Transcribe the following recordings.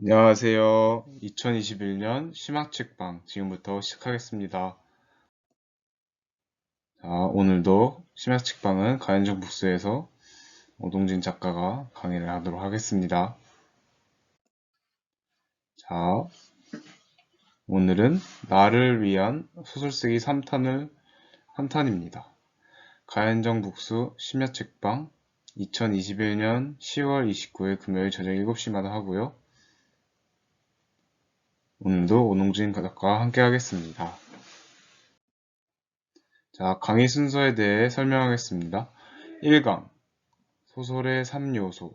안녕하세요. 2021년 심화책방 지금부터 시작하겠습니다. 자, 오늘도 심화책방은 가연정 북스에서 오동진 작가가 강의를 하도록 하겠습니다. 자, 오늘은 나를 위한 소설 쓰기 3탄을 3탄입니다. 가연정 북수 심야책방 2021년 10월 29일 금요일 저녁 7시마다 하고요. 오늘도 오농진 작가와 함께 하겠습니다. 자, 강의 순서에 대해 설명하겠습니다. 1강 소설의 3요소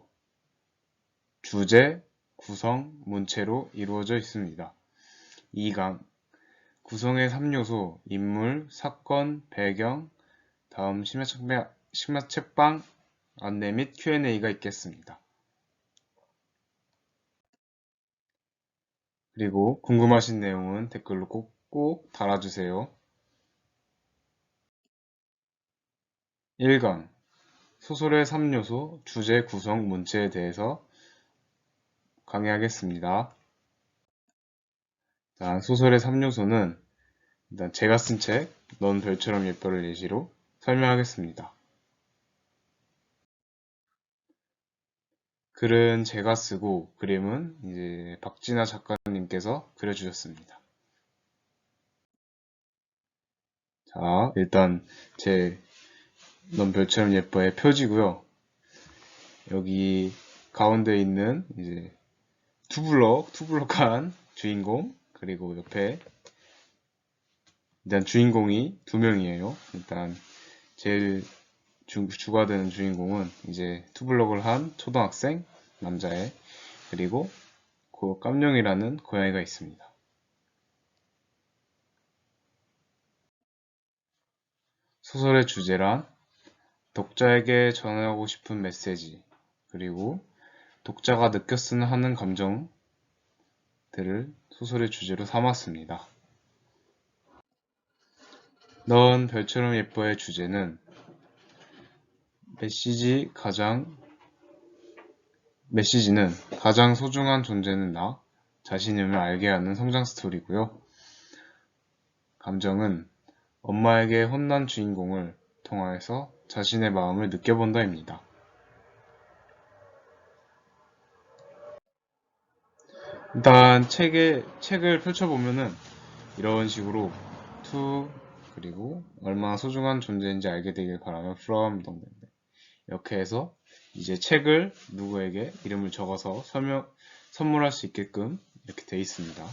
주제, 구성, 문체로 이루어져 있습니다. 2강 구성의 3요소 인물, 사건, 배경, 다음 심야책방 안내 및 Q&A가 있겠습니다. 그리고 궁금하신 내용은 댓글로 꼭, 꼭 달아주세요. 1강 소설의 3요소, 주제, 구성, 문체에 대해서 강의하겠습니다. 자, 소설의 3요소는 일단 제가 쓴 책, 넌 별처럼 예뻐를 예시로 설명하겠습니다. 글은 제가 쓰고 그림은 이제 박진아 작가님께서 그려주셨습니다. 자, 일단 제 넌 별처럼 예뻐의 표지고요. 여기 가운데 있는 이제 투블럭, 투블럭한 주인공 그리고 옆에 일단 주인공이 두 명이에요. 일단 제일 주, 주가 되는 주인공은 이제 투블럭을 한 초등학생 남자애 그리고 그 깜룡이라는 고양이가 있습니다. 소설의 주제란 독자에게 전하고 싶은 메시지 그리고 독자가 쓰는 하는 감정들을 소설의 주제로 삼았습니다. 넌 별처럼 예뻐의 주제는 메시지 가장 메시지는 가장 소중한 존재는 나 자신임을 알게 하는 성장 스토리고요. 감정은 엄마에게 혼난 주인공을 통하여서 자신의 마음을 느껴본다입니다. 일단 책에, 책을 펼쳐보면은 이런 식으로 to 그리고 얼마나 소중한 존재인지 알게 되길 바라며 from 동인데 이렇게 해서 이제 책을 누구에게 이름을 적어서 설명, 선물할 수 있게끔 이렇게 되어 있습니다.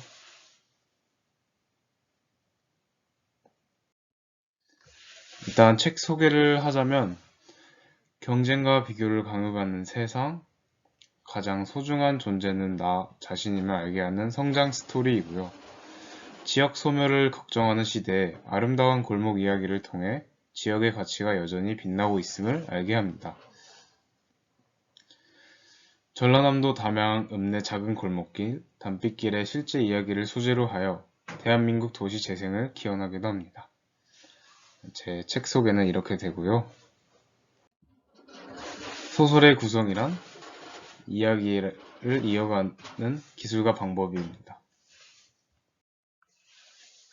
일단 책 소개를 하자면 경쟁과 비교를 강요받는 세상, 가장 소중한 존재는 나 자신임을 알게 하는 성장 스토리이고요. 지역 소멸을 걱정하는 시대에 아름다운 골목 이야기를 통해 지역의 가치가 여전히 빛나고 있음을 알게 합니다. 전라남도 담양 읍내 작은 골목길, 단빛길의 실제 이야기를 소재로 하여 대한민국 도시 재생을 기원하기도 합니다. 제 책 소개는 이렇게 되고요. 소설의 구성이란 이야기를 이어가는 기술과 방법입니다.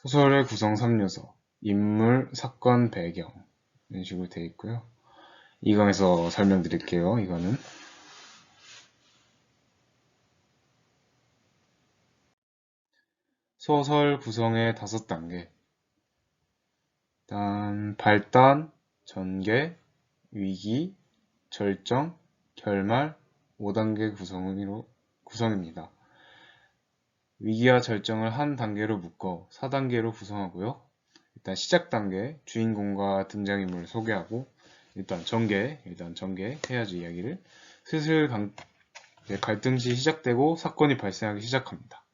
소설의 구성 3요소 인물, 사건, 배경 이런 식으로 되어 있고요. 이 강에서 설명드릴게요. 이거는 소설 구성의 다섯 단계 일단 발단, 전개, 위기, 절정, 결말 5단계 구성으로, 구성입니다. 위기와 절정을 한 단계로 묶어 4단계로 구성하고요. 일단 시작 단계, 주인공과 등장인물을 소개하고 일단 전개, 일단 전개 해야지 이야기를 슬슬 강, 갈등시 시작되고 사건이 발생하기 시작합니다.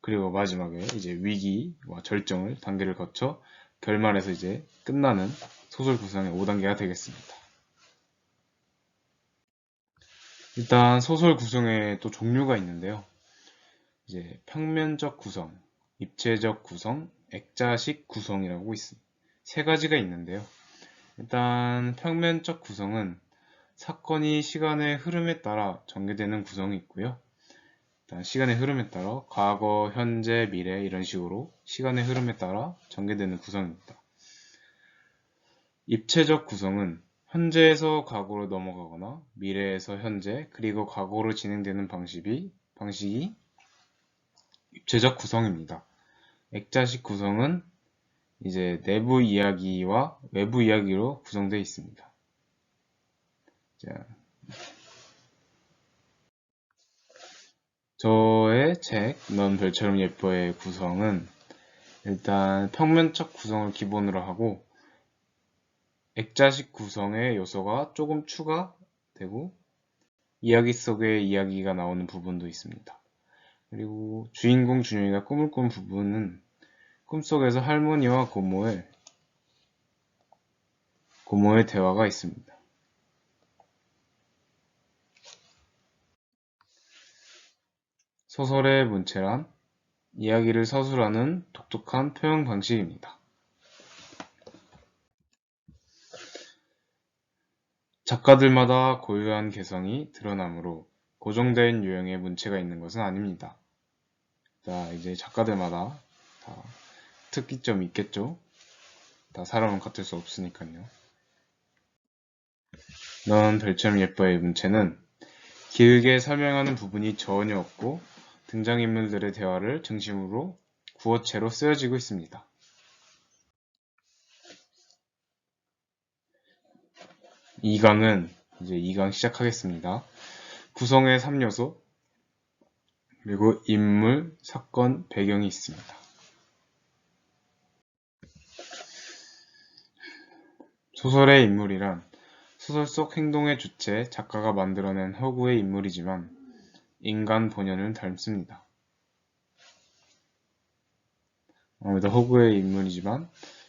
그리고 마지막에 이제 위기와 절정을 단계를 거쳐 결말에서 이제 끝나는 소설 구성의 5단계가 되겠습니다. 일단 소설 구성에 또 종류가 있는데요. 이제 평면적 구성, 입체적 구성, 액자식 구성이라고 있습니다. 세 가지가 있는데요. 일단 평면적 구성은 사건이 시간의 흐름에 따라 전개되는 구성이 있고요. 일단 시간의 흐름에 따라 과거, 현재, 미래 이런 식으로 시간의 흐름에 따라 전개되는 구성입니다. 입체적 구성은 현재에서 과거로 넘어가거나 미래에서 현재 그리고 과거로 진행되는 방식이, 방식이 입체적 구성입니다. 액자식 구성은 이제 내부 이야기와 외부 이야기로 구성되어 있습니다. 자, 저의 책, 넌 별처럼 예뻐의 구성은 일단 평면적 구성을 기본으로 하고 액자식 구성의 요소가 조금 추가되고 이야기 속에 이야기가 나오는 부분도 있습니다. 그리고 주인공 준영이가 꿈을 꾼 부분은 꿈속에서 할머니와 고모의 고모의 대화가 있습니다. 소설의 문체란 이야기를 서술하는 독특한 표현 방식입니다. 작가들마다 고유한 개성이 드러나므로 고정된 유형의 문체가 있는 것은 아닙니다. 자, 이제 작가들마다 다 특기점이 있겠죠? 다 사람은 같을 수 없으니까요. 넌 별점 예뻐의 문체는 길게 설명하는 부분이 전혀 없고 등장인물들의 대화를 중심으로 구어체로 쓰여지고 있습니다. 이강은 이제 2강 시작하겠습니다. 구성의 3요소 그리고 인물, 사건, 배경이 있습니다. 소설의 인물이란 소설 속 행동의 주체, 작가가 만들어낸 허구의 인물이지만 인간 본연을 닮습니다. 아무래도 허구의 인물이지만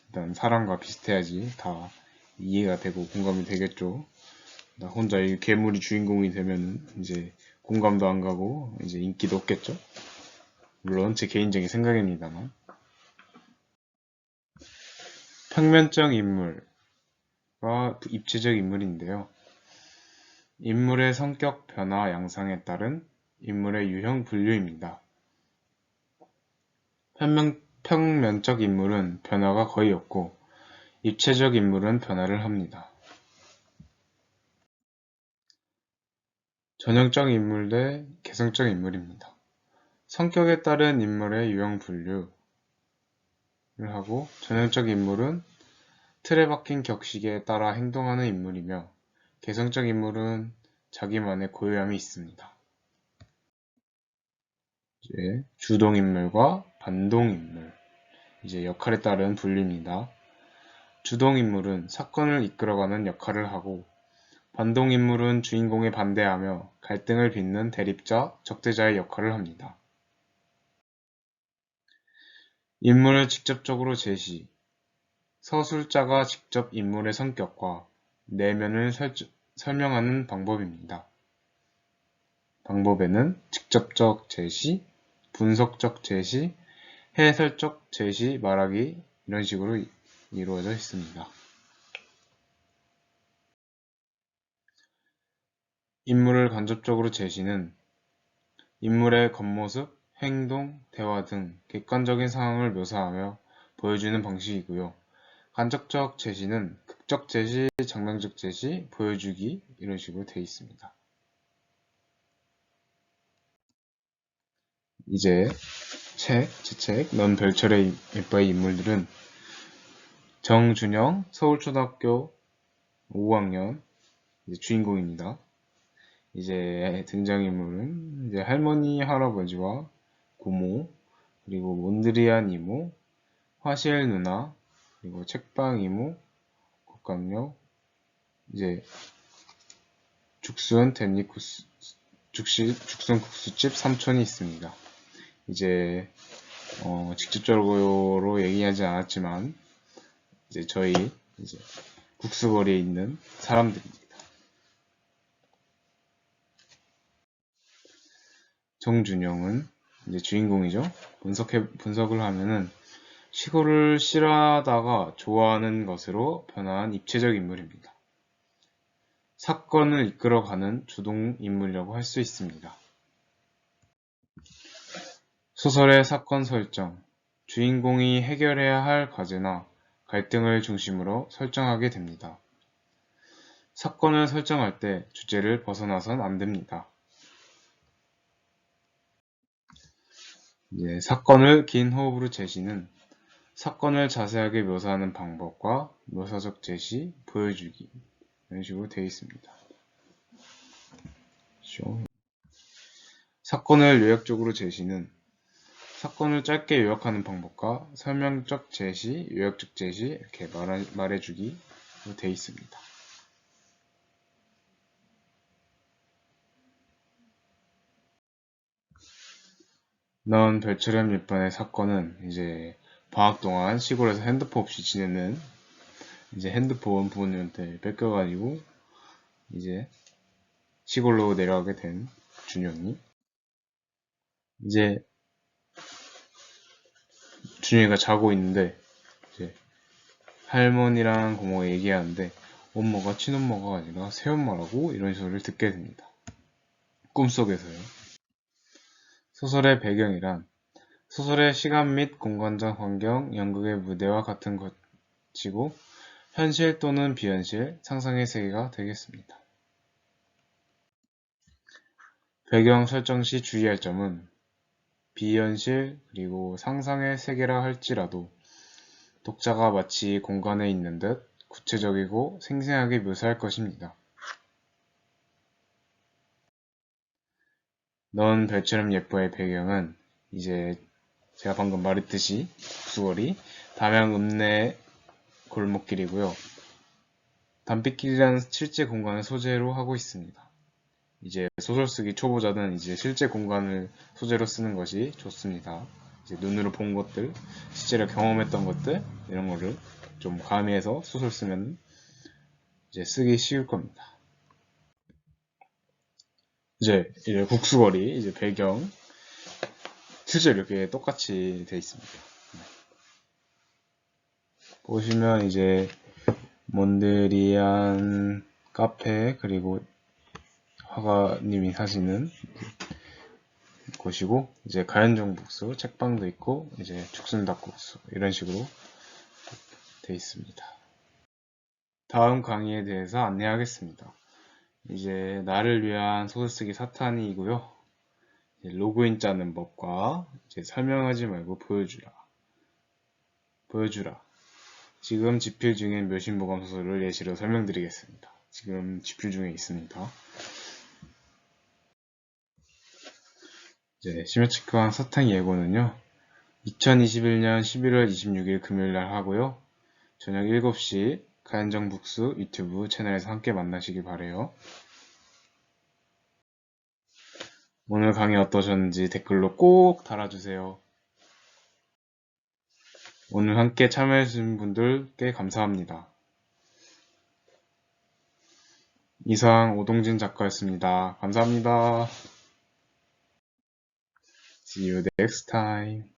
일단 사람과 비슷해야지 다 이해가 되고 공감이 되겠죠. 나 혼자 이 괴물이 주인공이 되면 이제 공감도 안 가고 이제 인기도 없겠죠. 물론 제 개인적인 생각입니다만. 평면적 인물과 입체적 인물인데요. 인물의 성격 변화 양상에 따른 인물의 유형 분류입니다. 평면, 평면적 인물은 변화가 거의 없고 입체적 인물은 변화를 합니다. 전형적 인물 대 개성적 인물입니다. 성격에 따른 인물의 유형 분류를 하고 전형적 인물은 틀에 박힌 격식에 따라 행동하는 인물이며 개성적 인물은 자기만의 고유함이 있습니다. 이제 주동인물과 반동인물 이제 역할에 따른 분류입니다. 주동인물은 사건을 이끌어가는 역할을 하고 반동인물은 주인공에 반대하며 갈등을 빚는 대립자, 적대자의 역할을 합니다. 인물을 직접적으로 제시 서술자가 직접 인물의 성격과 내면을 설, 설명하는 방법입니다. 방법에는 직접적 제시, 분석적 제시, 해설적 제시, 말하기 이런 식으로 이루어져 있습니다. 인물을 간접적으로 제시는 인물의 겉모습, 행동, 대화 등 객관적인 상황을 묘사하며 보여주는 방식이고요. 간접적 제시는 극적 제시, 장면적 제시, 보여주기 이런 식으로 되어 있습니다. 이제 책, 제 책, 넌 별철의 예뻐의 인물들은 정준영, 서울초등학교 5학년 주인공입니다. 이제 등장인물은 이제 할머니, 할아버지와 고모, 그리고 몬드리안 이모, 화실 누나, 그리고 책방 이모, 국강역, 이제 죽순 댄니쿠스, 죽시, 죽순 국수집 삼촌이 있습니다. 이제 어, 직접적으로 얘기하지 않았지만 이제 저희 이제 국수거리에 있는 사람들입니다. 정준영은 이제 주인공이죠. 분석해 분석을 하면은 시골을 싫어하다가 좋아하는 것으로 변화한 입체적 인물입니다. 사건을 이끌어가는 주동 인물이라고 할 수 있습니다. 소설의 사건 설정. 주인공이 해결해야 할 과제나 갈등을 중심으로 설정하게 됩니다. 사건을 설정할 때 주제를 벗어나선 안 됩니다. 이제 사건을 긴 호흡으로 제시는 사건을 자세하게 묘사하는 방법과 묘사적 제시, 보여주기 이런 식으로 되어 있습니다. 쇼. 사건을 요약적으로 제시는 사건을 짧게 요약하는 방법과 설명적 제시, 요약적 제시 이렇게 말해주기로 되어 있습니다. 넌 별처럼 예쁜의 사건은 이제 방학 동안 시골에서 핸드폰 없이 지내는 이제 핸드폰 부모님한테 뺏겨가지고 이제 시골로 내려가게 된 준영이 이제 준영이가 자고 있는데 이제 할머니랑 고모가 얘기하는데 엄마가 친엄마가 아니라 새엄마라고 이런 소리를 듣게 됩니다. 꿈속에서요. 소설의 배경이란 소설의 시간 및 공간적 환경, 연극의 무대와 같은 것이고 현실 또는 비현실, 상상의 세계가 되겠습니다. 배경 설정 시 주의할 점은 비현실 그리고 상상의 세계라 할지라도 독자가 마치 공간에 있는 듯 구체적이고 생생하게 묘사할 것입니다. 넌 별처럼 예뻐의 배경은 이제 제가 방금 말했듯이 국수거리 담양 읍내 골목길이고요. 담빛길이라는 실제 공간을 소재로 하고 있습니다. 이제 소설 쓰기 초보자는 이제 실제 공간을 소재로 쓰는 것이 좋습니다. 이제 눈으로 본 것들, 실제로 경험했던 것들 이런 거를 좀 가미해서 소설 쓰면 이제 쓰기 쉬울 겁니다. 이제 이제 국수거리 이제 배경 실제 이렇게 똑같이 돼 있습니다. 네. 보시면 이제 몬드리안 카페 그리고 화가님이 사시는 곳이고 이제 가연정 북수 책방도 있고 이제 죽순닭국수 이런 식으로 돼 있습니다. 다음 강의에 대해서 안내하겠습니다. 이제 나를 위한 소설쓰기 사탄이고요. 로그인 짜는 법과 이제 설명하지 말고 보여주라. 보여주라. 지금 집필 중인 묘신보감 소설을 예시로 설명드리겠습니다. 지금 집필 중에 있습니다. 이제 심야체크한 사탕 예고는요. 2021년 11월 26일 금요일 날 하고요. 저녁 7시 가연정 북수 유튜브 채널에서 함께 만나시길 바래요. 오늘 강의 어떠셨는지 댓글로 꼭 달아주세요. 오늘 함께 참여해주신 분들께 감사합니다. 이상 오동진 작가였습니다. 감사합니다. See you next time.